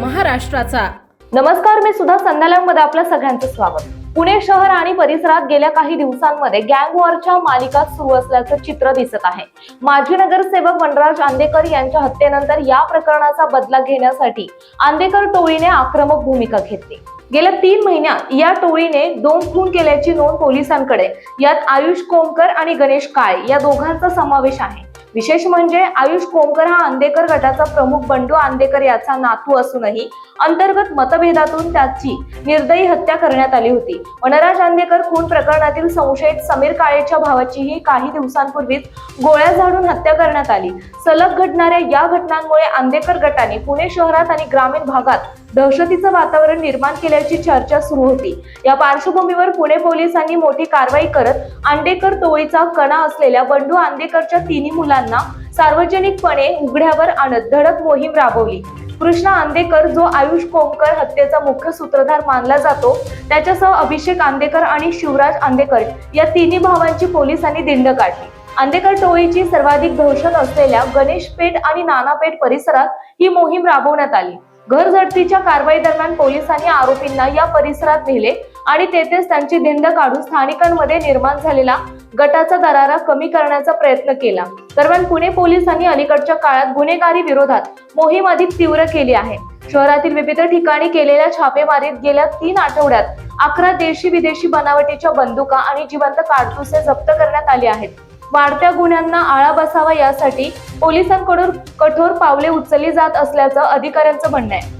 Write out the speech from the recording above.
महाराष्ट्राचा. नमस्कार मी सुद्धा संध्यालयमध्ये आपलं सगळ्यांचं स्वागत. पुणे शहर आणि परिसरात गेल्या काही दिवसांमध्ये गँग वॉरच्या मालिका सुरू असल्याचं चित्र दिसत आहे. माजी नगरसेवक वनराज आंदेकर यांच्या हत्येनंतर या प्रकरणाचा बदला घेण्यासाठी आंदेकर टोळीने आक्रमक भूमिका घेतली. गेल्या तीन महिन्यात या टोळीने दोन खून केल्याची नोंद पोलिसांकडे. यात आयुष कोमकर आणि गणेश काळे या दोघांचा समावेश आहे. विशेष म्हणजे आयुष कोमकर हा आंदेकर गटाचा प्रमुख बंडू आंदेकर याचा नातू असूनही अंतर्गत मतभेदातून त्याची निर्दयी हत्या करण्यात आली होती. वनराज आंदेकर खून प्रकरणातील संशयित समीर काळेच्या भावाचीही काही दिवसांपूर्वीच गोळ्या झाडून हत्या करण्यात आली. सलग घडणाऱ्या या घटनांमुळे आंदेकर गटाने पुणे शहरात आणि ग्रामीण भागात दहशतीचं वातावरण निर्माण केल्याची चर्चा सुरू होती. या पार्श्वभूमीवर पुणे पोलिसांनी मोठी कारवाई करत आंडेकर टोळीचा कणा असलेल्या बंडू आंदेकरच्या तिन्ही मुलांना सार्वजनिकपणे उघड्यावर आणत धडक मोहीम राबवली. कृष्णा आंदेकर जो आयुष कोमकर हत्येचा मुख्य सूत्रधार मानला जातो त्याच्यासह अभिषेक आंदेकर आणि शिवराज आंदेकर या तिन्ही भावांची पोलिसांनी दिंड काढली. आंदेकर टोळीची सर्वाधिक दहशत असलेल्या गणेश पेठ आणि नानापेठ परिसरात ही मोहीम राबवण्यात आली. घर झडतीच्या कारवाई दरम्यान पोलिसांनी आरोपींना या परिसरात नेले आणि तेथेच त्यांची धिंड काढून स्थानिकांमध्ये निर्माण झालेला गटाचा दरारा कमी करण्याचा प्रयत्न केला. दरम्यान पुणे पोलिसांनी अलीकडच्या काळात गुन्हेगारी विरोधात मोहीम अधिक तीव्र केली आहे. शहरातील विविध ठिकाणी केलेल्या छापेमारीत गेल्या तीन आठवड्यात अकरा देशी विदेशी बनावटीच्या बंदुका आणि जिवंत काडतुसे जप्त करण्यात आली आहेत. वाढत्या गुन्ह्यांना आळा बसावा यासाठी पोलिसांकडून कठोर पावले उचलली जात असल्याचं अधिकाऱ्यांचं म्हणणं आहे.